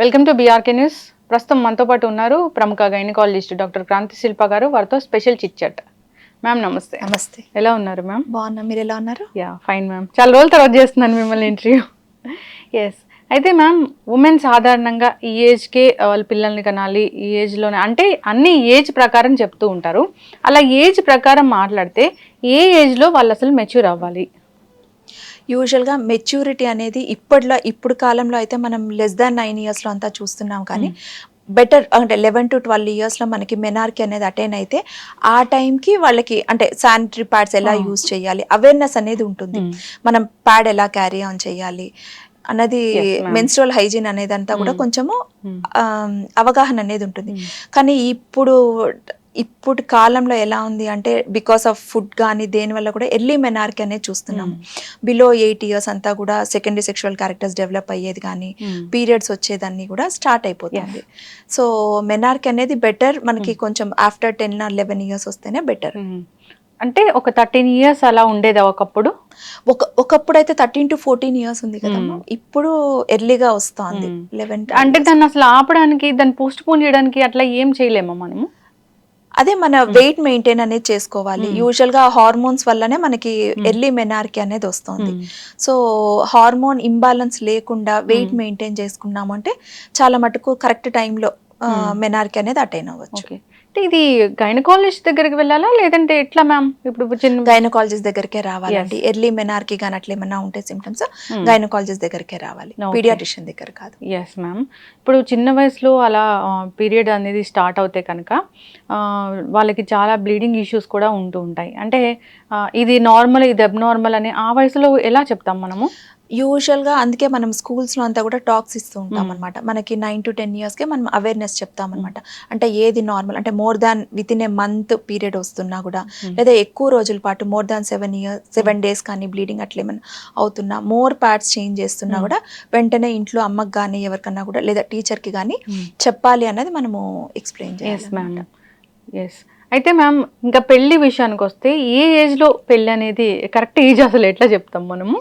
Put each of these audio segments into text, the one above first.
Welcome to BRK news ప్రస్తుతం మనతో పాటు ఉన్నారు ప్రముఖ గైనకాలజిస్ట్ డాక్టర్ క్రాంతి శిల్ప గారు. వారితో స్పెషల్ చిట్చాట్ మ్యామ్ నమస్తే. నమస్తే. ఎలా ఉన్నారు మ్యామ్? బాగున్నా. మీరు ఎలా ఉన్నారు? Ya fine ma'am. చాలా రోజుల తర్వాత చేస్తున్నాను మిమ్మల్ని ఇంటర్వ్యూ ఎస్ అయితే మ్యామ్ ఉమెన్ సాధారణంగా ఈ ఏజ్కే వాళ్ళ పిల్లల్ని కనాలి. ఈ ఏజ్లోనే అంటే అన్ని ఏజ్ ప్రకారం చెప్తూ ఉంటారు. అలా ఏజ్ ప్రకారం మాట్లాడితే ఏ ఏజ్లో వాళ్ళు అసలు మెచ్యూర్ అవ్వాలి? యూజువల్గా మెచ్యూరిటీ అనేది ఇప్పట్లో ఇప్పుడు కాలంలో అయితే మనం లెస్ దాన్ నైన్ ఇయర్స్లో అంతా చూస్తున్నాం కానీ బెటర్ అంటే లెవెన్ టు ట్వెల్వ్ ఇయర్స్లో మనకి మెనార్కి అనేది అటైన్ అయితే ఆ టైంకి వాళ్ళకి అంటే శానిటరీ ప్యాడ్స్ ఎలా. యూజ్ చేయాలి అవేర్నెస్ అనేది ఉంటుంది. మనం ప్యాడ్ ఎలా క్యారీ ఆన్ చేయాలి అన్నది. మెన్స్ట్రల్ హైజీన్ అనేది అంతా కూడా. కొంచెము అవగాహన అనేది ఉంటుంది. కానీ ఇప్పుడు ఇప్పుడు కాలంలో ఎలా ఉంది అంటే బికాస్ ఆఫ్ ఫుడ్ కానీ దేనివల్ల కూడా ఎర్లీ మెనార్కి అనేది చూస్తున్నాం బిలో ఎయిట్ ఇయర్స్ అంతా కూడా సెకండరీ సెక్షువల్ క్యారెక్టర్స్ డెవలప్ అయ్యేది కానీ Hmm. పీరియడ్స్ వచ్చేదాన్ని కూడా స్టార్ట్ అయిపోతుంది. సో మెనార్కి అనేది బెటర్ మనకి కొంచెం after ten or eleven years వస్తేనే బెటర్ మ్మ్. అంటే ఒక థర్టీన్ ఇయర్స్ అలా ఉండేదా ఒకప్పుడు? ఒక ఒకప్పుడు అయితే థర్టీన్ టు ఫోర్టీన్ ఇయర్స్ ఉంది కదమ్మా Hmm. ఇప్పుడు ఎర్లీగా వస్తుంది. Hmm. లెవెన్ అంటే దాన్ని అసలు ఆపడానికి దాన్ని పోస్ట్ పోన్ చేయడానికి అట్లా ఏం చేయలేమా మనము? అదే మన వెయిట్ మెయింటైన్ అనేది చేసుకోవాలి. యూజువల్గా హార్మోన్స్ వల్లనే మనకి. ఎర్లీ మెనార్కి అనేది వస్తుంది. సో హార్మోన్ ఇంబ్యాలెన్స్ లేకుండా వెయిట్. మెయింటైన్ చేసుకున్నాము అంటే చాలా మటుకు కరెక్ట్ టైంలో. మెనార్కి అనేది అటైన్ అవ్వచ్చు అంటే ఇది గైనకాలజిస్ట్ దగ్గరికి వెళ్ళాలా? లేదంటే ఎట్లా మ్యామ్ ఇప్పుడు చిన్న గైనకాలజిస్ట్ దగ్గరికే రావాలండి. ఎర్లీ మెనార్కి కానీ అట్లా ఏమన్నా ఉంటే సిమ్టమ్స్ Hmm. గైనకాలజిస్ట్ దగ్గరికే రావాలి. Okay. పీడియాట్రిషియన్ దగ్గర కాదు. ఎస్ మ్యామ్ ఇప్పుడు చిన్న వయసులో అలా పీరియడ్ అనేది స్టార్ట్ అవుతే కనుక వాళ్ళకి చాలా బ్లీడింగ్ ఇష్యూస్ కూడా ఉంటూ ఉంటాయి. అంటే ఇది నార్మల్ ఇది అబ్నార్మల్ అని ఆ వయసులో ఎలా చెప్తాం మనము? యూజువల్గా అందుకే మనం స్కూల్స్లో అంతా కూడా టాక్స్ ఇస్తూ ఉంటాం. అనమాట మనకి నైన్ టు టెన్ ఇయర్స్కి మనం అవేర్నెస్ చెప్తాం అనమాట అంటే ఏది నార్మల్ అంటే more than within a month period వస్తున్నా కూడా. లేదా ఎక్కువ రోజుల పాటు more than seven years seven days కానీ బ్లీడింగ్ అట్లా ఏమైనా అవుతున్నా మోర్ ప్యాడ్స్ చేంజ్ చేస్తున్నా. కూడా వెంటనే ఇంట్లో అమ్మకి కానీ ఎవరికన్నా కూడా లేదా టీచర్కి కానీ చెప్పాలి అన్నది మనము ఎక్స్ప్లెయిన్ చేయాలి ఎస్ అయితే మ్యామ్ ఇంకా పెళ్ళి విషయానికి వస్తే ఏ ఏజ్లో పెళ్ళి అనేది కరెక్ట్ ఏజ్ అసలు ఎట్లా చెప్తాం మనము?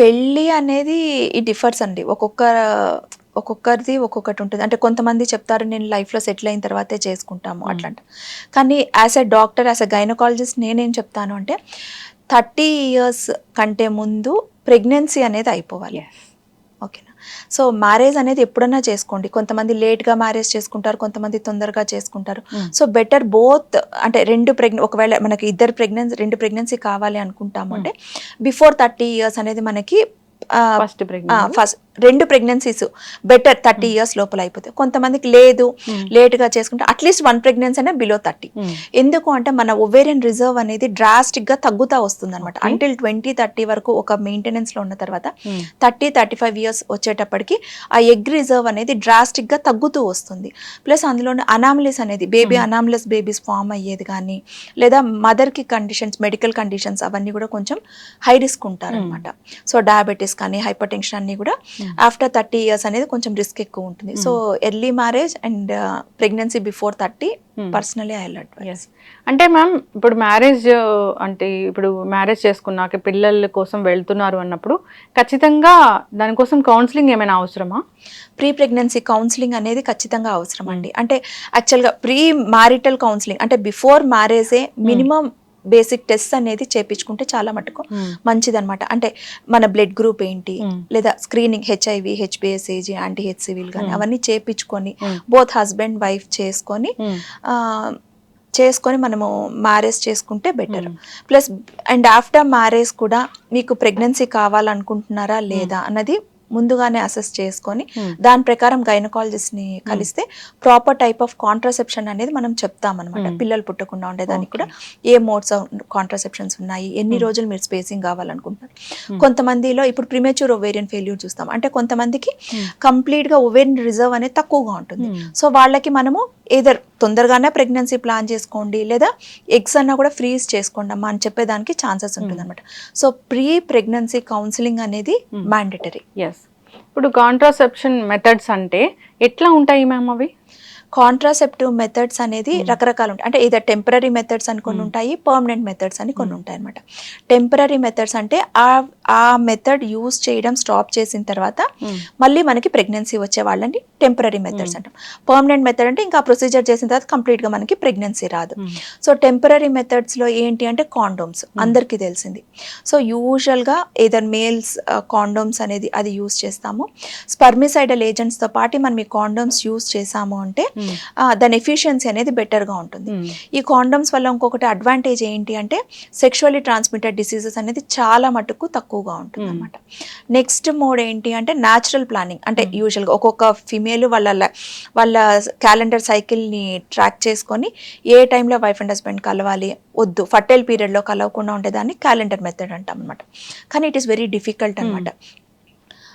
పెళ్ళి అనేది ఈ డిఫర్స్ అండి. ఒక్కొక్క ఒక్కొక్కరిది ఒక్కొక్కటి ఉంటుంది. అంటే కొంతమంది చెప్తారు నేను లైఫ్లో సెటిల్ అయిన తర్వాతే చేసుకుంటాము. అట్లాంటి. కానీ as a doctor as a gynaecologist నేనేం చెప్తాను అంటే థర్టీ ఇయర్స్ కంటే ముందు ప్రెగ్నెన్సీ అనేది అయిపోవాలి. ఓకేనా? సో మ్యారేజ్ అనేది ఎప్పుడన్నా చేసుకోండి. కొంతమంది లేట్గా మ్యారేజ్ చేసుకుంటారు కొంతమంది తొందరగా చేసుకుంటారు. సో బెటర్ బోత్ అంటే రెండు ప్రెగ్నె ఒకవేళ మనకి ఇద్దరు ప్రెగ్నెన్సీ రెండు ప్రెగ్నెన్సీ కావాలి అనుకుంటాము అంటే బిఫోర్ థర్టీ ఇయర్స్ అనేది మనకి ఫస్ట్ ఫస్ట్ రెండు ప్రెగ్నెన్సీస్ బెటర్ థర్టీ ఇయర్స్ లోపల అయిపోతాయి కొంతమందికి లేదు లేట్గా చేసుకుంటే అట్లీస్ట్ వన్ ప్రెగ్నెన్సీ అనేది బిలో థర్టీ ఎందుకు అంటే మన ఒవేరియన్ రిజర్వ్ అనేది డ్రాస్టిక్గా తగ్గుతా వస్తుంది అనమాట. అంటిల్ ట్వంటీ థర్టీ వరకు ఒక మెయింటెనెన్స్లో ఉన్న తర్వాత థర్టీ థర్టీ ఫైవ్ ఇయర్స్ వచ్చేటప్పటికి ఆ ఎగ్ రిజర్వ్ అనేది డ్రాస్టిక్గా తగ్గుతూ వస్తుంది. ప్లస్ అందులో అనామలీస్ అనేది baby Hmm. Anomalous babies form అయ్యేది కానీ లేదా మదర్కి కండిషన్స్ మెడికల్ కండిషన్స్ అవన్నీ కూడా కొంచెం హై రిస్క్ ఉంటారు అనమాట సో డయాబెటీస్ కానీ హైపర్ టెన్షన్ అన్ని కూడా Hmm. ఆఫ్టర్ థర్టీ ఇయర్స్ అనేది కొంచెం రిస్క్ ఎక్కువ ఉంటుంది. So early marriage and pregnancy before thirty personally I advise అంటే మ్యామ్ ఇప్పుడు మ్యారేజ్ అంటే ఇప్పుడు మ్యారేజ్ చేసుకున్నాక పిల్లల కోసం వెళ్తున్నారు అన్నప్పుడు ఖచ్చితంగా దానికోసం కౌన్సిలింగ్ ఏమైనా అవసరమా? ప్రీ ప్రెగ్నెన్సీ కౌన్సిలింగ్ అనేది ఖచ్చితంగా అవసరం అండి. అంటే యాక్చువల్గా ప్రీ మ్యారిటల్ కౌన్సిలింగ్ అంటే బిఫోర్ మ్యారేజే మినిమం బేసిక్ టెస్ట్ అనేది చేపించుకుంటే చాలా మటుకు మంచిదన్నమాట అంటే మన బ్లడ్ గ్రూప్ ఏంటి Hmm. లేదా స్క్రీనింగ్ హెచ్ఐవి హెచ్బిఎస్ఏజీ యాంటీ హెచ్సివిల్ కానీ Hmm. అవన్నీ చేపించుకొని Hmm. బోత్ హస్బెండ్ వైఫ్ చేసుకొని చేసుకొని మనము మ్యారేజ్ చేసుకుంటే better plus and after marriage కూడా మీకు ప్రెగ్నెన్సీ కావాలనుకుంటున్నారా లేదా అన్నది ముందుగానే అసెస్ చేసుకొని దాని ప్రకారం గైనకాలజిస్ట్ని కలిస్తే ప్రాపర్ టైప్ ఆఫ్ కాంట్రసెప్షన్ అనేది మనం చెప్తామన్నమాట Hmm. పిల్లలు పుట్టకుండా ఉండేదానికి. కూడా ఏ మోడ్స్ ఆఫ్ కాంట్రసెప్షన్స్ ఉన్నాయి ఎన్ని Hmm. రోజులు మీరు స్పేసింగ్ కావాలనుకుంటున్నారు Hmm. కొంతమందిలో ఇప్పుడు ప్రిమేచ్యూర్ ఒవేరియన్ ఫెయిల్యూర్ చూస్తాం అంటే కొంతమందికి Hmm. కంప్లీట్గా ఒవేరియన్ రిజర్వ్ అనేది తక్కువగా ఉంటుంది సో వాళ్ళకి మనము ఏదర్ తొందరగానే ప్రెగ్నెన్సీ ప్లాన్ చేసుకోండి లేదా ఎగ్స్ అన్నా కూడా ఫ్రీజ్ చేసుకోండి అమ్మా అని చెప్పేదానికి ఛాన్సెస్ ఉంటుంది అనమాట సో ప్రీ ప్రెగ్నెన్సీ కౌన్సిలింగ్ అనేది Hmm. మ్యాండేటరీ ఎస్ ఇప్పుడు కాంట్రాసెప్షన్ మెథడ్స్ అంటే ఎట్లా ఉంటాయి మ్యామ్ అవి? కాంట్రాసెప్టివ్ మెథడ్స్ అనేది రకరకాలు ఉంటాయి. అంటే ఇదే టెంపరీ మెథడ్స్ అని కొన్ని ఉంటాయి పర్మనెంట్ మెథడ్స్ అని కొన్ని ఉంటాయి అనమాట టెంపరీ మెథడ్స్ అంటే ఆ ఆ మెథడ్ యూస్ చేయడం స్టాప్ చేసిన తర్వాత మళ్ళీ మనకి ప్రెగ్నెన్సీ వచ్చే వాళ్ళని టెంపరీ మెథడ్స్ అంటాం. పర్మనెంట్ మెథడ్ అంటే ఇంకా ప్రొసీజర్ చేసిన తర్వాత కంప్లీట్గా మనకి ప్రెగ్నెన్సీ రాదు. సో టెంపరీ మెథడ్స్లో ఏంటి అంటే కాండోమ్స్ అందరికీ తెలిసింది. సో యూజువల్గా ఏదర్ మేల్స్ కాండోమ్స్ అనేది అది యూస్ చేస్తాము. స్పర్మిసైడల్ ఏజెంట్స్తో పాటు మనం ఈ కాండోమ్స్ యూస్ చేసాము అంటే ఆ, దాని ఎఫిషియన్సీ అనేది బెటర్గా ఉంటుంది. ఈ కాండమ్స్ వల్ల ఇంకొకటి అడ్వాంటేజ్ ఏంటి అంటే సెక్షువల్లీ ట్రాన్స్మిటెడ్ డిసీజెస్ అనేది చాలా మటుకు తక్కువగా ఉంటుంది అనమాట నెక్స్ట్ మోడ్ ఏంటి అంటే న్యాచురల్ ప్లానింగ్ అంటే యూజువల్గా ఒక్కొక్క ఫిమేల్ వాళ్ళ ల- వాళ్ళ క్యాలెండర్ సైకిల్ని ట్రాక్ చేసుకొని ఏ టైంలో వైఫ్ అండ్ హస్బెండ్ కలవాలి వద్దు. ఫర్టైల్ పీరియడ్లో కలవకుండా ఉండేదాన్ని క్యాలెండర్ మెథడ్ అంటాం అనమాట కానీ ఇట్ ఈస్ వెరీ డిఫికల్ట్ అనమాట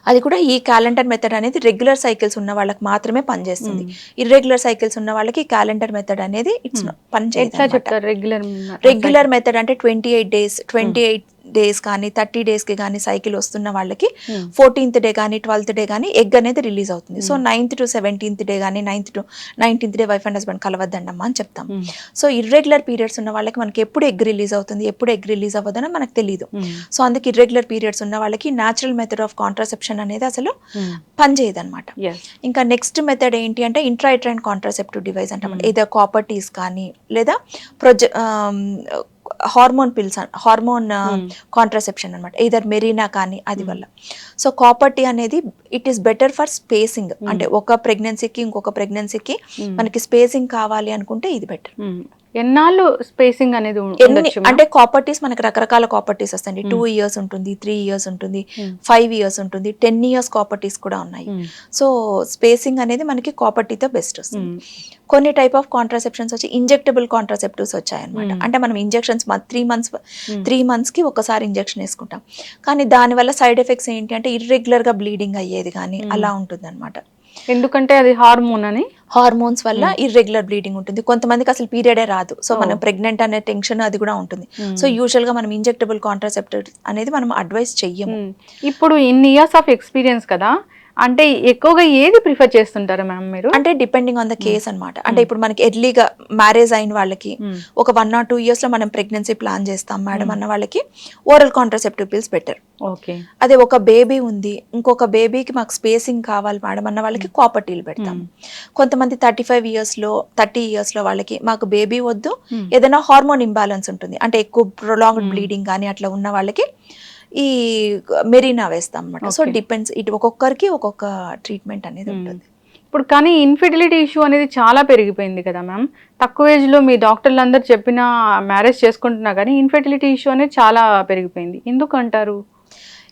అది కూడా ఈ క్యాలెండర్ మెథడ్ అనేది రెగ్యులర్ సైకిల్స్ ఉన్న వాళ్ళకి మాత్రమే పనిచేస్తుంది ఇర్రెగ్యులర్ సైకిల్స్ ఉన్న వాళ్ళకి క్యాలెండర్ మెథడ్ అనేది ఇట్స్ పనిచేయదు చెప్తారు రెగ్యులర్ రెగ్యులర్ మెథడ్ అంటే twenty eight days twenty eight days కానీ థర్టీ డేస్కి కానీ సైకిల్ వస్తున్న వాళ్ళకి ఫోర్టీన్త్ డే కానీ ట్వెల్త్ డే కానీ ఎగ్ అనేది రిలీజ్ అవుతుంది. So ninth to seventeenth day కానీ ninth to nineteenth day wife and husband కలవద్దండమ్మా అని చెప్తాం. సో ఇర్రెగ్యులర్ పీరియడ్స్ ఉన్న వాళ్ళకి మనకి ఎప్పుడు ఎగ్ రిలీజ్ అవుతుంది ఎప్పుడు ఎగ్ రిలీజ్ అవ్వదని మనకు తెలియదు సో అందుకే ఇర్రెగ్యులర్ పీరియడ్స్ ఉన్న వాళ్ళకి న్యాచురల్ మెథడ్ ఆఫ్ కాంట్రాసెప్షన్ అనేది అసలు పనిచేయదు అనమాట ఇంకా నెక్స్ట్ మెథడ్ ఏంటి అంటే ఇంట్రాయిట్రైన్ కాంట్రాసెప్టివ్ డివైస్ అంటాం. ఏదో కాపర్టీస్ కానీ లేదా ప్రొజ హార్మోన్ పిల్స్ హార్మోన్ కాంట్రాసెప్షన్ అనమాట ఇదర్ మెరీనా కానీ అది వల్ల. సో కాపర్టీ అనేది it is better for spacing అంటే ఒక ప్రెగ్నెన్సీకి ఇంకొక ప్రెగ్నెన్సీకి మనకి స్పేసింగ్ కావాలి అనుకుంటే ఇది బెటర్ ఎన్నాళ్ళు స్పేసింగ్ అనేది ఉండొచ్చు అంటే కాపర్టీస్ మనకి రకరకాల కాపర్టీస్ వస్తాయి టూ ఇయర్స్ ఉంటుంది త్రీ ఇయర్స్ ఉంటుంది ఫైవ్ ఇయర్స్ ఉంటుంది టెన్ ఇయర్స్ కాపర్టీస్ కూడా ఉన్నాయి. సో స్పేసింగ్ అనేది మనకి కాపర్టీతో బెస్ట్ వస్తుంది. కొన్ని టైప్ ఆఫ్ కాంట్రాసెప్షన్స్ వచ్చి ఇంజెక్టబుల్ కాంట్రాసెప్టివ్స్ వచ్చాయన్నమాట. అంటే మనం ఇంజెక్షన్స్ త్రీ మంత్స్ త్రీ మంత్స్కి ఒకసారి ఇంజెక్షన్ వేసుకుంటాం. కానీ దానివల్ల సైడ్ ఎఫెక్ట్స్ ఏంటి అంటే ఇర్రెగ్యులర్గా బ్లీడింగ్ అయ్యేది కానీ అలా ఉంటుంది అనమాట ఎందుకంటే అది హార్మోన్ అని? హార్మోన్స్ వల్ల ఇర్రెగ్యులర్ బ్లీడింగ్ ఉంటుంది. కొంతమందికి అసలు పీరియడే రాదు. సో మనం ప్రెగ్నెంట్ అనే టెన్షన్ అది కూడా ఉంటుంది. సో యూజువల్గా మనం ఇంజెక్టబుల్ కాంట్రాసెప్టివ్ అనేది మనం అడ్వైస్ చెయ్యము. ఇప్పుడు ఇన్ని ఇయర్స్ ఆఫ్ ఎక్స్పీరియన్స్ కదా అంటే ఎక్కువగా ఏది ప్రిఫర్ చేస్తుంటారు మ్యామ్ మీరు? అంటే డిపెండింగ్ ఆన్ ద కేస్ అన్నమాట. అంటే ఇప్పుడు మనకి ఎర్లీగా మ్యారేజ్ అయిన వాళ్ళకి. ఒక వన్ ఆర్ టూ ఇయర్స్లో మనం ప్రెగ్నెన్సీ ప్లాన్ చేస్తాం మేడం అన్న వాళ్ళకి oral contraceptive pills better okay. అదే ఒక బేబీ ఉంది ఇంకొక బేబీకి మాకు స్పేసింగ్ కావాలి మేడం అన్న వాళ్ళకి కాపర్టీలు పెడతాము కొంతమంది థర్టీ ఫైవ్ ఇయర్స్లో థర్టీ ఇయర్స్లో వాళ్ళకి మాకు బేబీ వద్దు ఏదైనా హార్మోన్ ఇంబ్యాలెన్స్ ఉంటుంది. అంటే ఎక్కువ ప్రొలాంగ్డ్ బ్లీడింగ్ కానీ అట్లా ఉన్న వాళ్ళకి ఈ మెరీనా వేస్తాం అనమాట సో. డిపెండ్స్ ఇటు ఒక్కొక్కరికి ఒక్కొక్క ట్రీట్మెంట్ అనేది ఉంటుంది. ఇప్పుడు కానీ ఇన్ఫెర్టిలిటీ ఇష్యూ అనేది చాలా పెరిగిపోయింది కదా మ్యామ్. తక్కువ ఏజ్లో మీ డాక్టర్లు అందరు చెప్పిన మ్యారేజ్ చేసుకుంటున్నా కానీ ఇన్ఫెర్టిలిటీ ఇష్యూ అనేది చాలా పెరిగిపోయింది. ఎందుకు అంటారు?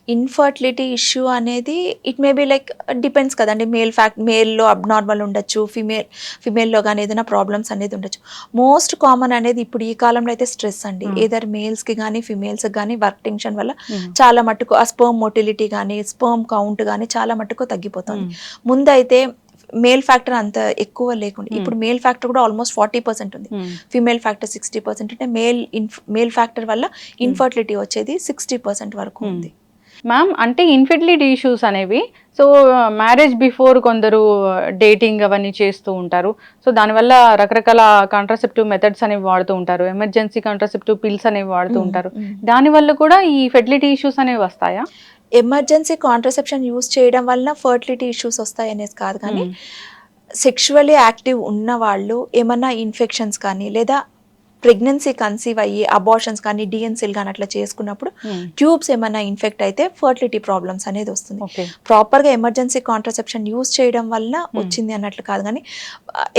ఇన్ఫర్టిలిటీ ఇష్యూ అనేది it may be like depends కదండి. మేల్ ఫ్యాక్ట్ మేల్లో అబ్నార్మల్ ఉండొచ్చు ఫిమేల్ ఫిమేల్లో కానీ ఏదైనా ప్రాబ్లమ్స్ అనేది ఉండొచ్చు. మోస్ట్ కామన్ అనేది ఇప్పుడు ఈ కాలంలో అయితే స్ట్రెస్ అండి. ఏదర్ మేల్స్కి కానీ ఫిమేల్స్కి కానీ వర్క్ టెన్షన్ వల్ల చాలా మట్టుకు ఆ స్పర్మ్ మొటిలిటీ కానీ స్పర్మ్ కౌంట్ కానీ చాలా మట్టుకు తగ్గిపోతుంది. ముందైతే మేల్ ఫ్యాక్టర్ అంత ఎక్కువ లేకుండా. ఇప్పుడు మేల్ ఫ్యాక్టర్ కూడా ఆల్మోస్ట్ ఫార్టీ పర్సెంట్ ఉంది. ఫిమేల్ ఫ్యాక్టర్ సిక్స్టీ పర్సెంట్ అంటే మేల్ ఇన్ఫ్ మేల్ ఫ్యాక్టర్ వల్ల ఇన్ఫర్టిలిటీ వచ్చేది సిక్స్టీ పర్సెంట్ వరకు ఉంది. మ్యామ్ అంటే ఇన్ఫెర్టిలిటీ ఇష్యూస్ అనేవి సో మ్యారేజ్ బిఫోర్ కొందరు డేటింగ్ అవన్నీ చేస్తూ ఉంటారు. సో దానివల్ల రకరకాల కాంట్రాసెప్టివ్ మెథడ్స్ అనేవి వాడుతూ ఉంటారు. ఎమర్జెన్సీ కాంట్రాసెప్టివ్ పిల్స్ అనేవి వాడుతూ ఉంటారు. దానివల్ల కూడా ఈ ఫెర్టిలిటీ ఇష్యూస్ అనేవి వస్తాయా? ఎమర్జెన్సీ కాంట్రసెప్షన్ యూస్ చేయడం వలన ఫర్టిలిటీ ఇష్యూస్ వస్తాయి అనేది కాదు కానీ సెక్షువల్లీ యాక్టివ్ ఉన్న వాళ్ళు ఏమన్నా ఇన్ఫెక్షన్స్ కానీ లేదా ప్రెగ్నెన్సీ కన్సీవ్ అయ్యి అబార్షన్స్ కానీ డిఎన్సీలు కానీ అట్లా చేసుకున్నప్పుడు ట్యూబ్స్ ఏమైనా ఇన్ఫెక్ట్ అయితే ఫర్టిలిటీ ప్రాబ్లమ్స్ అనేది వస్తుంది. ప్రాపర్గా ఎమర్జెన్సీ కాంట్రసెప్షన్ యూస్ చేయడం వల్ల వచ్చింది అన్నట్లు కాదు కానీ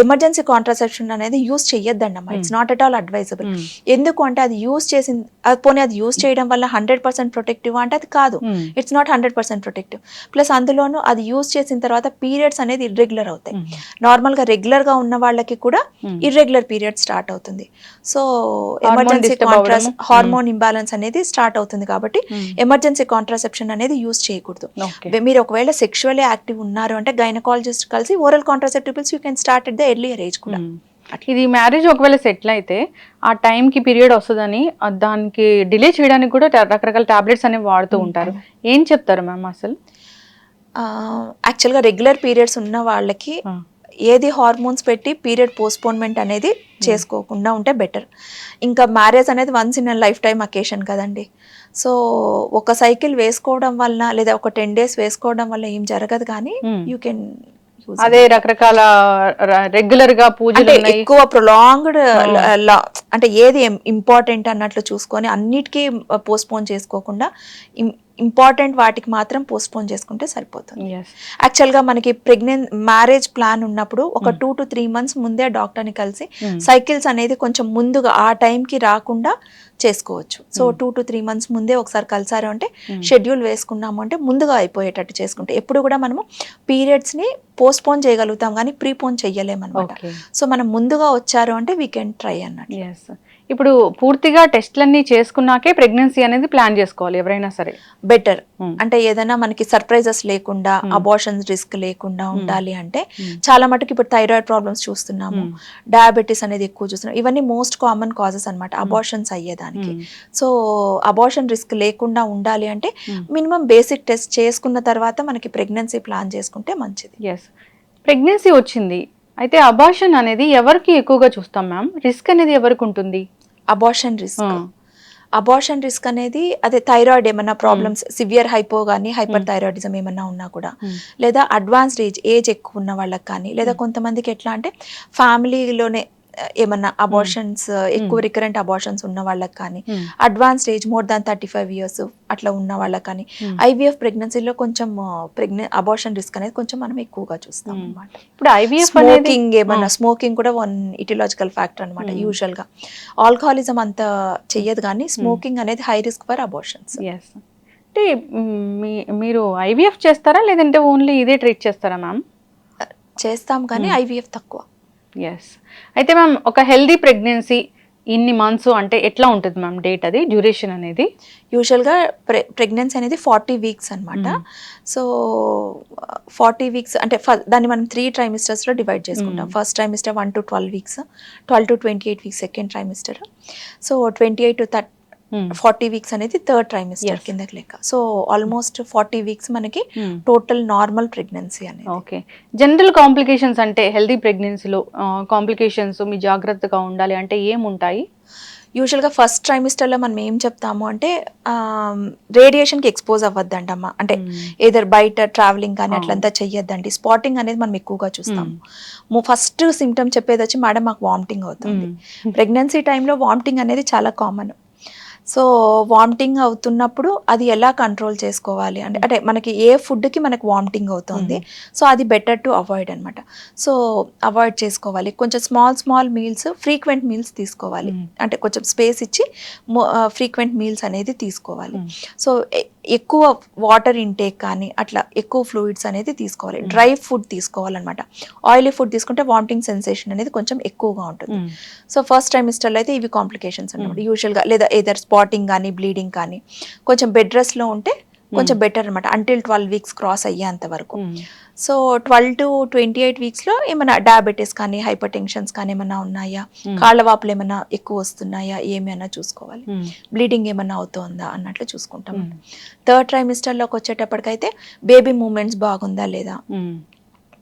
ఎమర్జెన్సీ కాంట్రసెప్షన్ అనేది use చెయ్యొద్దండమ్మా it's not at all advisable ఎందుకు అంటే అది యూస్ చేసిన అది పోనీ అది యూస్ చేయడం వల్ల హండ్రెడ్ పర్సెంట్ ప్రొటెక్టివ్ అంటే అది కాదు. It's not hundred percent protective plus అందులోనూ అది యూస్ చేసిన తర్వాత పీరియడ్స్ అనేది ఇర్రెగ్యులర్ అవుతాయి. నార్మల్గా రెగ్యులర్గా ఉన్న వాళ్ళకి కూడా ఇర్రెగ్యులర్ పీరియడ్ స్టార్ట్ అవుతుంది. సో ఎమర్జెన్సీ కాంట్రాస్. హార్మోన్ ఇంబ్యాలెన్స్ అనేది స్టార్ట్ అవుతుంది కాబట్టి ఎమర్జెన్సీ కాంట్రాసెప్షన్ అనేది యూస్ చేయకూడదు. మీరు ఒకవేళ సెక్షువల్లీ యాక్టివ్ ఉన్నారు అంటే గైనకాలజిస్ట్ కలిసి oral contraceptives you can start at the earlier age కూడా. ఇది మ్యారేజ్ ఒకవేళ సెటిల్ అయితే ఆ టైంకి పీరియడ్ వస్తుందని దానికి డిలే చేయడానికి కూడా రకరకాల టాబ్లెట్స్ అనేవి వాడుతూ ఉంటారు. ఏం చెప్తారు మ్యామ్ అసలు? యాక్చువల్గా రెగ్యులర్ పీరియడ్స్ ఉన్న వాళ్ళకి. ఏది హార్మోన్స్ పెట్టి పీరియడ్ పోస్ట్పోన్మెంట్ అనేది చేసుకోకుండా ఉంటే బెటర్ ఇంకా మ్యారేజ్ అనేది once in life time occasion కదండి. సో ఒక సైకిల్ వేసుకోవడం వలన లేదా ఒక టెన్ డేస్ వేసుకోవడం వల్ల ఏం జరగదు కానీ. యూ కెన్ అదే రకరకాల రెగ్యులర్గా పూజలు ఎక్కువ ప్రొలాంగ్డ్ అంటే ఏది ఇంపార్టెంట్ అన్నట్లు చూసుకొని అన్నిటికీ పోస్ట్పోన్ చేసుకోకుండా ఇంపార్టెంట్ వాటికి మాత్రం పోస్ట్పోన్ చేసుకుంటే సరిపోతుంది. యాక్చువల్గా మనకి ప్రెగ్నెంట్ మ్యారేజ్ ప్లాన్ ఉన్నప్పుడు ఒక టూ టు త్రీ మంత్స్ ముందే డాక్టర్ని కలిసి Hmm. సైకిల్స్ అనేది కొంచెం ముందుగా ఆ టైంకి రాకుండా చేసుకోవచ్చు. So two to three months ముందే ఒకసారి కలిసారు అంటే షెడ్యూల్ వేసుకున్నాము అంటే ముందుగా అయిపోయేటట్టు చేసుకుంటే ఎప్పుడు కూడా మనము పీరియడ్స్ని పోస్ట్పోన్ చేయగలుగుతాం కానీ ప్రీపోన్ చెయ్యలేమన్నమాట. Okay. సో మనం ముందుగా వచ్చారు అంటే వీ కెన్ ట్రై అన్నట్టు. ఇప్పుడు పూర్తిగా టెస్ట్లన్నీ చేసుకున్నాకే ప్రెగ్నెన్సీ అనేది ప్లాన్ చేసుకోవాలి ఎవరైనా సరే. బెటర్. Hmm. అంటే ఏదైనా మనకి సర్ప్రైజెస్ లేకుండా అబార్షన్స్ రిస్క్ లేకుండా ఉండాలి అంటే Hmm. చాలా మటుకు ఇప్పుడు థైరాయిడ్ ప్రాబ్లమ్స్ చూస్తున్నాము. Hmm. డయాబెటీస్ అనేది ఎక్కువ చూస్తున్నాం ఇవన్నీ మోస్ట్ కామన్ కాజెస్ అన్నమాట అబార్షన్స్ అయ్యేదానికి. Hmm. సో అబార్షన్ రిస్క్ లేకుండా ఉండాలి అంటే Hmm. మినిమం బేసిక్ టెస్ట్ చేసుకున్న తర్వాత మనకి ప్రెగ్నెన్సీ ప్లాన్ చేసుకుంటే మంచిది. ఎస్ ప్రెగ్నెన్సీ వచ్చింది. అయితే అబార్షన్ అనేది ఎవరికి ఎక్కువగా చూస్తాం మ్యామ్ రిస్క్ అనేది ఎవరికి ఉంటుంది? Abortion risk Hmm. Abortion risk అనేది అదే థైరాయిడ్ ఏమన్నా ప్రాబ్లమ్స్ సివియర్ హైపో కానీ హైపర్ థైరాయిడిజం ఏమన్నా ఉన్నా కూడా Hmm. లేదా అడ్వాన్స్డ్ ఏజ్ ఏజ్ ఎక్కువ ఉన్న వాళ్ళకి కానీ లేదా కొంతమందికి ఎట్లా అంటే ఫ్యామిలీలోనే ఏమన్నా అబార్షన్స్ ఎక్కువ రికరెంట్ అబార్షన్స్ ఉన్న వాళ్ళకి కానీ Hmm. Advanced age more than thirty five years అట్లా ఉన్న వాళ్ళకి కానీ Hmm. ఐవీఎఫ్ ప్రెగ్నెన్సీలో కొంచెం ప్రెగ్నె అబార్షన్ రిస్క్ అనేది కొంచెం మనం ఎక్కువగా చూస్తాం Hmm. అన్నమాట ఇప్పుడు ఐవీఎఫ్ స్మోకింగ్ ఏమన్నా స్మోకింగ్ కూడా వన్ ఇటిలాజికల్ ఫ్యాక్టర్ అనమాట Hmm. యూజువల్గా ఆల్కహాలిజం అంత చెయ్యదు కానీ స్మోకింగ్ అనేది హై రిస్క్ ఫర్ అబార్షన్స్ అంటే మ్, మీరు ఐవీఎఫ్ చేస్తారా లేదంటే ఓన్లీ ఇదే ట్రీట్ చేస్తారా మ్యామ్ చేస్తాం కానీ Hmm. ఐవీఎఫ్ తక్కువ ఎస్ అయితే మ్యామ్ ఒక హెల్దీ ప్రెగ్నెన్సీ ఇన్ని మంత్స్ అంటే ఎట్లా ఉంటుంది మ్యామ్ డేట్ అది? డ్యూరేషన్ అనేది? యూజువల్గా ప్రె ప్రెగ్నెన్సీ అనేది ఫార్టీ వీక్స్ అనమాట. సో ఫార్టీ వీక్స్ అంటే ఫ- దాన్ని మనం త్రీ ట్రైమిస్టర్స్లో డివైడ్ చేసుకుంటాం. First trimester one to twelve weeks twelve to twenty eight weeks second trimester. So twenty eight to థర్ట్ um, forty weeks అనేది థర్డ్ ట్రైమిస్టర్. కిందకి లెక్క. సో ఆల్మోస్ట్ ఫార్టీ వీక్స్ మనకి మ్. టోటల్ నార్మల్ ప్రెగ్నెన్సీ అనేది. Okay general complications అంటే healthy ప్రెగ్నెన్సీలో complications మీ జాగ్రత్తగా ఉండాలి అంటే ఏముంటాయి? యూజువల్గా ఫస్ట్ ట్రైమిస్టర్లో మనం ఏం చెప్తాము అంటే రేడియేషన్కి ఎక్స్పోజ్ అవ్వద్దంటమ్మా. అంటే ఏదర్ బయట ట్రావెలింగ్ కానీ ఆ. అట్లంతా చెయ్యొద్దండి. స్పాటింగ్ అనేది మనం ఎక్కువగా చూస్తాము. ఫస్ట్ సిమ్టమ్ చెప్పేది వచ్చి మేడం మాకు వామిటింగ్ అవుతుంది. ప్రెగ్నెన్సీ టైంలో వామిటింగ్ అనేది చాలా కామన్ సో వామిటింగ్ అవుతున్నప్పుడు అది ఎలా కంట్రోల్ చేసుకోవాలి? అంటే అంటే మనకి ఏ ఫుడ్కి మనకి వామిటింగ్ అవుతుంది? సో అది బెటర్ టు అవాయిడ్ అనమాట సో అవాయిడ్ చేసుకోవాలి. కొంచెం small small meals frequent meals తీసుకోవాలి. అంటే కొంచెం స్పేస్ ఇచ్చి ఫ్రీక్వెంట్ మీల్స్ అనేది తీసుకోవాలి. సో ఎక్కువ వాటర్ ఇంటేక్ కానీ అట్లా ఎక్కువ ఫ్లూయిడ్స్ అనేది తీసుకోవాలి. డ్రై ఫుడ్ తీసుకోవాలన్నమాట. ఆయిలీ ఫుడ్ తీసుకుంటే వామిటింగ్ సెన్సేషన్ అనేది కొంచెం ఎక్కువగా ఉంటుంది. సో ఫస్ట్ ట్రైమిస్టర్లో అయితే ఇవి కాంప్లికేషన్స్ అనమాట యూజువల్గా లేదా ఏదర్ స్పాటింగ్ కానీ బ్లీడింగ్ కానీ కొంచెం బెడ్ రెస్ట్లో ఉంటే కొంచెం బెటర్ అనమాట అంటిల్ ట్వెల్వ్ వీక్స్ క్రాస్ అయ్యేంత వరకు. So twelve to twenty eight వీక్స్లో ఏమైనా డయాబెటీస్ కానీ హైపర్ టెన్షన్స్ కానీ ఏమైనా ఉన్నాయా? కాళ్ళ వాపులు ఏమైనా ఎక్కువ వస్తున్నాయా? ఏమైనా చూసుకోవాలి. బ్లీడింగ్ ఏమైనా అవుతుందా? అన్నట్లు చూసుకుంటాం. థర్డ్ ట్రైమిస్టర్లోకి వచ్చేటప్పటికైతే బేబీ మూమెంట్స్ బాగుందా లేదా?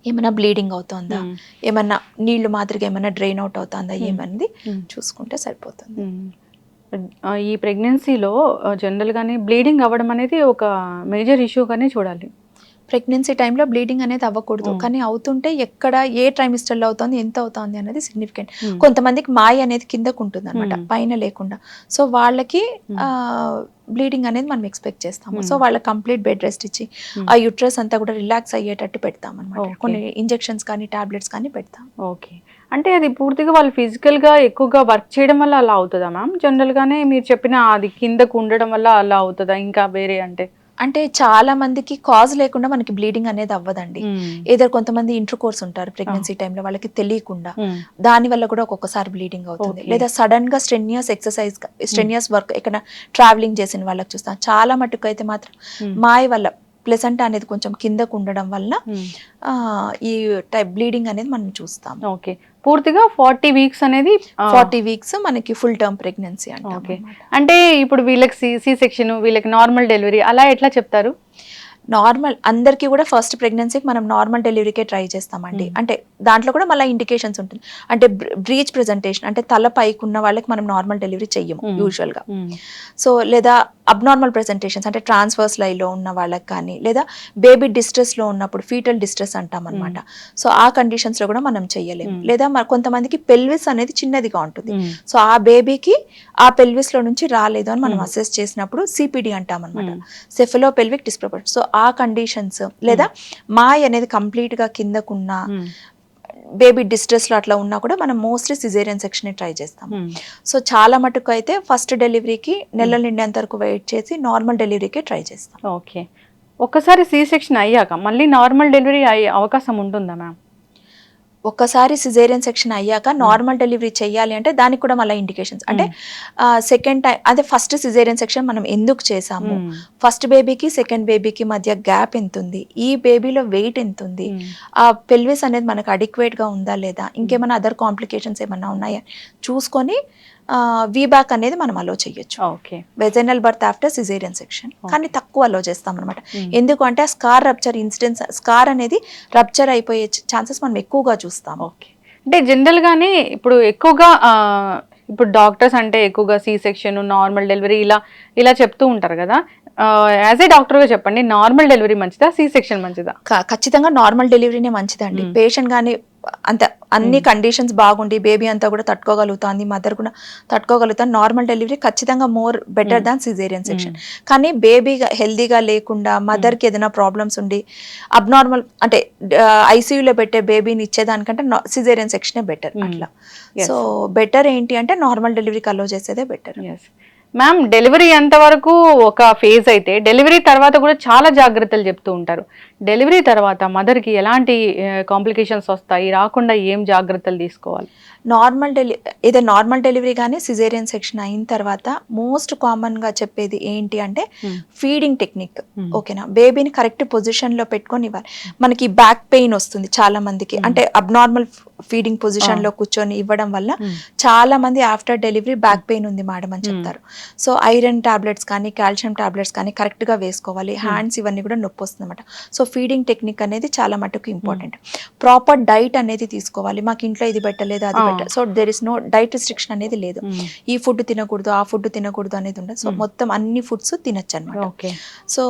ఏమైనా బ్లీడింగ్ అవుతుందా? ఏమన్నా నీళ్ళు మాదిరిగా ఏమైనా డ్రైన్ అవుట్ అవుతుందా? ఏమన్నది చూసుకుంటే సరిపోతుంది. ఈ ప్రెగ్నెన్సీలో జనరల్గానే బ్లీడింగ్ అవ్వడం అనేది ఒక మేజర్ ఇష్యూగానే చూడాలి. ప్రెగ్నెన్సీ టైంలో బ్లీడింగ్ అనేది అవ్వకూడదు. కానీ అవుతుంటే ఎక్కడ ఏ ట్రైమిస్టర్లో అవుతుంది ఎంత అవుతుంది అనేది సిగ్నిఫికెంట్. కొంతమందికి మాయ అనేది కిందకు ఉంటుంది అనమాట. పైన లేకుండా సో వాళ్ళకి. బ్లీడింగ్ అనేది మనం ఎక్స్పెక్ట్ చేస్తాము. సో వాళ్ళకి కంప్లీట్ బెడ్ రెస్ట్ ఇచ్చి. ఆ యుట్రస్ అంతా కూడా రిలాక్స్ అయ్యేటట్టు పెడతాం అనమాట. కొన్ని ఇంజెక్షన్స్ కానీ టాబ్లెట్స్ కానీ పెడతాం ఓకే అంటే అది పూర్తిగా వాళ్ళు ఫిజికల్గా ఎక్కువగా వర్క్ చేయడం వల్ల అలా అవుతుందా మ్యామ్ జనరల్గానే మీరు చెప్పిన అది కిందకు ఉండడం వల్ల అలా అవుతుందా ఇంకా వేరే అంటే అంటే చాలా మందికి కాజ్ లేకుండా మనకి బ్లీడింగ్ అనేది అవ్వదండి. ఏదో కొంతమంది ఇంటర్ కోర్స్ ఉంటారు ప్రెగ్నెన్సీ టైంలో వాళ్ళకి తెలియకుండా. దాని వల్ల కూడా ఒక్కొక్కసారి బ్లీడింగ్ అవుతుంది. లేదా సడన్గా స్ట్రెనియస్ ఎక్సర్సైజ్ స్ట్రెనియస్ వర్క్ ఎక్కడ ట్రావెలింగ్ చేసిన వాళ్ళకి చూస్తాం. చాలా మటుకు అయితే మాత్రం మాయ వల్ల ప్లెసెంట్ అనేది కొంచెం కిందకు ఉండడం వల్ల ఆ, ఈ టైప్ బ్లీడింగ్ అనేది మనం చూస్తాం ఓకే. పూర్తిగా ఫార్టీ వీక్స్ అనేది ఫార్టీ వీక్స్ మనకి ఫుల్ టర్మ్ ప్రెగ్నెన్సీ అంటాం. అన్నమాట. అంటే ఇప్పుడు వీళ్ళకి సి సెక్షన్ వీళ్ళకి నార్మల్ డెలివరీ అలా ఎట్లా చెప్తారు నార్మల్ అందరికీ కూడా ఫస్ట్ ప్రెగ్నెన్సీకి మనం నార్మల్ డెలివరీకే ట్రై చేస్తామండి. Hmm. అంటే దాంట్లో కూడా మళ్ళీ ఇండికేషన్స్ ఉంటుంది. అంటే బ్రీచ్ ప్రెజెంటేషన్ అంటే తల పైకి ఉన్న వాళ్ళకి మనం నార్మల్ డెలివరీ చెయ్యము Hmm. యూజువల్గా సో లేదా అబ్నార్మల్ ప్రెజెంటేషన్స్ అంటే ట్రాన్స్ఫర్స్ లైలో ఉన్న వాళ్ళకి కానీ లేదా బేబీ డిస్ట్రెస్లో ఉన్నప్పుడు ఫీటల్ డిస్ట్రెస్ అంటాం అనమాట సో ఆ కండిషన్స్లో కూడా మనం చెయ్యలేము. Hmm. లేదా కొంతమందికి పెల్విస్ అనేది చిన్నదిగా ఉంటుంది. సో ఆ బేబీకి ఆ pelvis లో నుంచి రాలేదు అని మనం. అసెస్ చేసినప్పుడు సిపిడి అంటాం అనమాట సెఫలో పెల్విక్ డిస్ప్రపోర్షన్ సో ఆ కండిషన్స్ లేదా మాయ్ అనేది complete గా కిందకున్న బేబీ డిస్ట్రెస్లో అట్లా ఉన్నా కూడా మనం మోస్ట్లీ సిజేరియన్ సెక్షన్ ట్రై చేస్తాం. సో చాలా మటుకు అయితే ఫస్ట్ డెలివరీకి నెలల నిండేంత వరకు వెయిట్ చేసి నార్మల్ డెలివరీకి ట్రై చేస్తాం. ఓకే ఒక్కసారి సి సెక్షన్ అయ్యాక మళ్ళీ నార్మల్ డెలివరీ అయ్యే అవకాశం ఉంటుందా మ్యామ్ ఒక్కసారి సిజేరియన్ సెక్షన్ అయ్యాక నార్మల్ డెలివరీ చేయాలి అంటే దానికి కూడా మళ్ళీ ఇండికేషన్స్ అంటే సెకండ్ టైం అదే ఫస్ట్ సిజేరియన్ సెక్షన్ మనం ఎందుకు చేసాము ఫస్ట్ బేబీకి సెకండ్ బేబీకి మధ్య గ్యాప్ ఎంత ఉంది? ఈ బేబీలో వెయిట్ ఎంత ఉంది? ఆ పెల్విస్ అనేది మనకు అడిక్వేట్గా ఉందా లేదా? ఇంకేమైనా అదర్ కాంప్లికేషన్స్ ఏమైనా ఉన్నాయా? చూసుకొని వీబ్యాక్ అనేది మనం అలో చేయొచ్చు. Okay. Vaginal birth after caesarean section కానీ తక్కువ అలో చేస్తాం అనమాట ఎందుకంటే ఆ స్కార్ రప్చర్ ఇన్సిడెన్స్ స్కార్ అనేది రప్చర్ అయిపోయే ఛాన్సెస్ మనం ఎక్కువగా చూస్తాం ఓకే. అంటే జనరల్ గానే ఇప్పుడు ఎక్కువగా ఇప్పుడు డాక్టర్స్ అంటే ఎక్కువగా సి సెక్షన్ నార్మల్ డెలివరీ ఇలా ఇలా చెప్తూ ఉంటారు కదా. యాజ్ ఏ డాక్టర్గా చెప్పండి నార్మల్ డెలివరీ మంచిదా సి సెక్షన్ మంచిదా ఖచ్చితంగా నార్మల్ డెలివరీనే మంచిదండి. పేషెంట్ కానీ అంత అన్ని కండిషన్స్ బాగుండి బేబీ అంతా కూడా తట్టుకోగలుగుతుంది మదర్ కూడా తట్టుకోగలుగుతాను నార్మల్ డెలివరీ ఖచ్చితంగా more better than caesarean section కానీ బేబీ హెల్దీగా లేకుండా మదర్కి ఏదైనా ప్రాబ్లమ్స్ ఉండి అబ్నార్మల్ అంటే ఐసీయూలో పెట్టే బేబీని ఇచ్చేదానికంటే సిజేరియన్ సెక్షనే బెటర్. అట్లా. సో బెటర్ ఏంటి అంటే నార్మల్ డెలివరీకి అలో చేసేదే బెటర్ మ్యామ్ డెలివరీ ఎంత వరకు ఒక ఫేజ్ అయితే డెలివరీ తర్వాత కూడా చాలా జాగ్రత్తలు చెప్తూ ఉంటారు డెలివరీ తర్వాత మదర్కి ఎలాంటి కాంప్లికేషన్స్ వస్తాయి రాకుండా ఏం జాగ్రత్తలు తీసుకోవాలి నార్మల్ డెలి ఏదో నార్మల్ డెలివరీ కానీ సిజేరియన్ సెక్షన్ అయిన తర్వాత మోస్ట్ కామన్గా చెప్పేది ఏంటి అంటే. Feeding technique. ఓకేనా బేబీని కరెక్ట్ పొజిషన్లో పెట్టుకొని ఇవ్వాలి మనకి బ్యాక్ పెయిన్ వస్తుంది చాలా మందికి Hmm. అంటే అబ్నార్మల్ ఫీడింగ్ పొజిషన్లో కూర్చొని ఇవ్వడం వల్ల Hmm. చాలా మంది ఆఫ్టర్ డెలివరీ బ్యాక్ పెయిన్ ఉంది మేడం అని Hmm. చెప్తారు సో ఐరన్ టాబ్లెట్స్ కానీ కాల్షియం టాబ్లెట్స్ కానీ కరెక్ట్గా వేసుకోవాలి హ్యాండ్స్ ఇవన్నీ కూడా నొప్పి వస్తుంది అనమాట సో ఫీడింగ్ టెక్నిక్ అనేది చాలా మటుకు ఇంపార్టెంట్. ప్రాపర్ డైట్ అనేది తీసుకోవాలి. మాకు ఇంట్లో ఇది పెట్టలేదు అది. పెట్టలేదు so there is no diet restriction అనేది లేదు. Hmm. ఈ ఫుడ్ తినకూడదు ఆ ఫుడ్ తినకూడదు అనేది ఉండదు. So Hmm. మొత్తం అన్ని ఫుడ్స్ తినొచ్చు అనమాట ఓకే. సో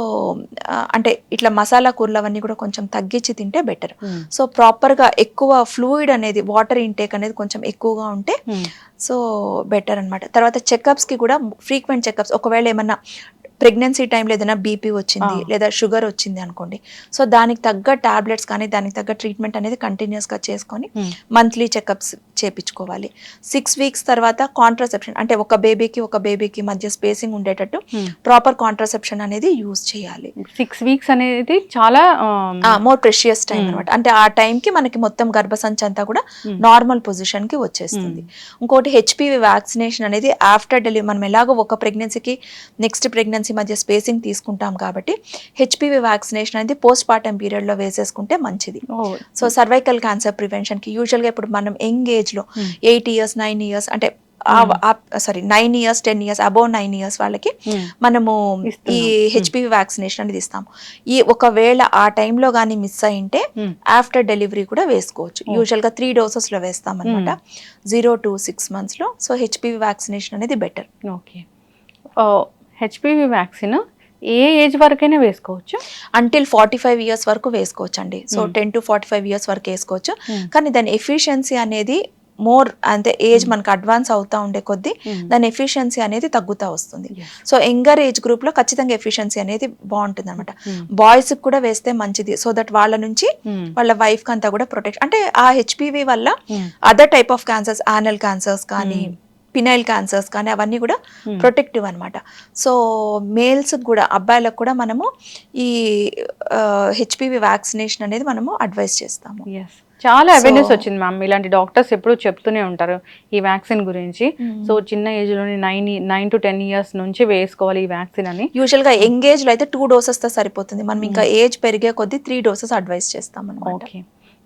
అంటే ఇట్లా మసాలా కూరలు అవన్నీ కూడా కొంచెం తగ్గించి తింటే బెటర్. Hmm. సో ప్రాపర్గా ఎక్కువ ఫ్లూయిడ్ అనేది వాటర్ ఇంటేక్ అనేది కొంచెం ఎక్కువగా ఉంటే Hmm. సో బెటర్ అనమాట తర్వాత చెకప్స్కి కూడా ఫ్రీక్వెంట్ చెకప్స్ ఒకవేళ ఏమన్నా ప్రెగ్నెన్సీ టైంలో ఏదైనా బీపీ వచ్చింది. లేదా షుగర్ వచ్చింది అనుకోండి సో దానికి తగ్గ టాబ్లెట్స్ కానీ దానికి తగ్గ ట్రీట్మెంట్ అనేది కంటిన్యూస్గా చేసుకొని Hmm. మంత్లీ చెకప్స్ చేపించుకోవాలి సిక్స్ వీక్స్ తర్వాత కాంట్రాసెప్షన్ అంటే ఒక బేబీకి ఒక బేబీకి మధ్య స్పేసింగ్ ఉండేటట్టు Hmm. ప్రాపర్ కాంట్రాసెప్షన్ అనేది యూజ్ చేయాలి సిక్స్ వీక్స్ అనేది చాలా మోర్ ప్రెషియస్ టైం Hmm. అనమాట అంటే ఆ టైంకి మనకి మొత్తం గర్భసంచి అంతా కూడా Hmm. నార్మల్ పొజిషన్కి వచ్చేస్తుంది ఇంకోటి హెచ్పివి వ్యాక్సినేషన్ అనేది ఆఫ్టర్ డెలివరీ మనం ఎలాగో ఒక ప్రెగ్నెన్సీకి నెక్స్ట్ ప్రెగ్నెన్సీ మధ్య స్పేసింగ్ తీసుకుంటాం కాబట్టి హెచ్పివి వ్యాక్సినేషన్ అనేది పోస్ట్ పార్టమ్ పీరియడ్లో వేసేసుకుంటే మంచిది. సో సర్వైకల్ క్యాన్సర్ ప్రివెన్షన్కి యూజువల్గా ఇప్పుడు మనం యంగ్ ఏజ్లో Hmm. Eight years nine years అంటే sorry nine years ten years above nine years వాళ్ళకి మనము ఈ. హెచ్పివి వ్యాక్సినేషన్ అనేది ఇస్తాము. ఈ ఒకవేళ ఆ టైంలో కానీ మిస్ అయింటే ఆఫ్టర్ డెలివరీ కూడా వేసుకోవచ్చు. Oh. యూజువల్గా త్రీ డోసెస్లో వేస్తాం అనమాట జీరో టు సిక్స్ మంత్స్లో. సో హెచ్పివి వ్యాక్సినేషన్ అనేది బెటర్ ఓకే హెచ్పివి వ్యాక్సిన్ ఏ ఏజ్ వరకైనా వేసుకోవచ్చు. అంటిల్ ఫార్టీ ఫైవ్ ఇయర్స్ వరకు వేసుకోవచ్చు అండి so Hmm. Ten to forty five years వరకు వేసుకోవచ్చు. కానీ దాని ఎఫిషియన్సీ అనేది మోర్ అంటే ఏజ్ మనకు అడ్వాన్స్ అవుతా ఉండే కొద్దీ దాని ఎఫిషియన్సీ అనేది తగ్గుతూ వస్తుంది. సో యంగర్ ఏజ్ గ్రూప్లో ఖచ్చితంగా ఎఫిషియన్సీ అనేది బాగుంటుంది అనమాట బాయ్స్ కూడా వేస్తే మంచిది. సో దట్ వాళ్ళ నుంచి వాళ్ళ వైఫ్కి అంతా కూడా ప్రొటెక్ట్ అంటే ఆ హెచ్పివి వల్ల other type of cancers anal cancers కానీ Hmm. పినైల్ క్యాన్సర్స్ కానీ అవన్నీ కూడా ప్రొటెక్టివ్ అనమాట సో మేల్స్ కూడా అబ్బాయిలకు కూడా మనము ఈ హెచ్పివి వ్యాక్సినేషన్ అనేది మనము అడ్వైస్ చేస్తాము. చాలా అవేర్నెస్ వచ్చింది మ్యామ్ ఇలాంటి డాక్టర్స్ ఎప్పుడు చెప్తూనే ఉంటారు ఈ వ్యాక్సిన్ గురించి. సో చిన్న ఏజ్లోని nine nine to ten years నుంచి వేసుకోవాలి ఈ వ్యాక్సిన్ అని. యూజువల్గా ఎంగేజ్లో అయితే టూ డోసెస్తో సరిపోతుంది. మనం ఇంకా ఏజ్ పెరిగే కొద్దీ త్రీ డోసెస్ అడ్వైస్ చేస్తాం అనమాట ఓకే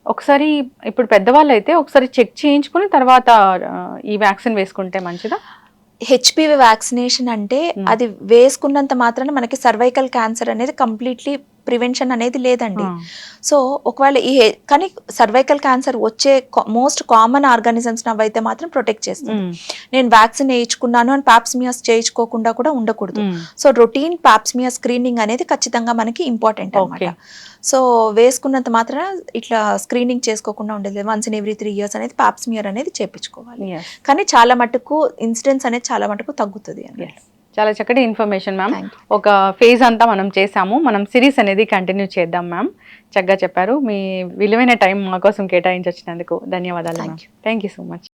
ఒకసారి ఇప్పుడు పెద్దవాళ్ళు అయితే ఒకసారి చెక్ చేయించుకుని తర్వాత ఈ వ్యాక్సిన్ వేసుకుంటే మంచిదా హెచ్పివి వ్యాక్సినేషన్ అంటే. అది వేసుకున్నంత మాత్రాన మనకి సర్వైకల్ క్యాన్సర్ అనేది కంప్లీట్లీ ప్రివెన్షన్ అనేది లేదండి. సో ఒకవేళ ఈ కానీ సర్వైకల్ క్యాన్సర్ వచ్చే మోస్ట్ కామన్ ఆర్గానిజమ్స్ నవ్వైతే మాత్రం ప్రొటెక్ట్ చేస్తుంది. నేను వ్యాక్సిన్ వేయించుకున్నాను అని పాప్స్మియాస్ చేయించుకోకుండా కూడా ఉండకూడదు. సో రొటీన్ పాప్స్మియా స్క్రీనింగ్ అనేది ఖచ్చితంగా మనకి ఇంపార్టెంట్ అనమాట. సో వేసుకున్నంత మాత్రాన ఇట్లా స్క్రీనింగ్ చేసుకోకుండా ఉండేది once in every three years అనేది పాప్స్మియర్ అనేది చేపించుకోవాలి. కానీ చాలా మటుకు ఇన్సిడెన్స్ అనేది చాలా మటుకు తగ్గుతుంది అన్నమాట. చాలా చక్కటి ఇన్ఫర్మేషన్ మ్యామ్. ఒక ఫేజ్ అంతా మనం చేసాము. మనం సిరీస్ అనేది కంటిన్యూ చేద్దాం మ్యామ్ చక్కగా చెప్పారు. మీ విలువైన టైం మా కోసం కేటాయించి వచ్చినందుకు ధన్యవాదాలు థ్యాంక్ యూ సో మచ్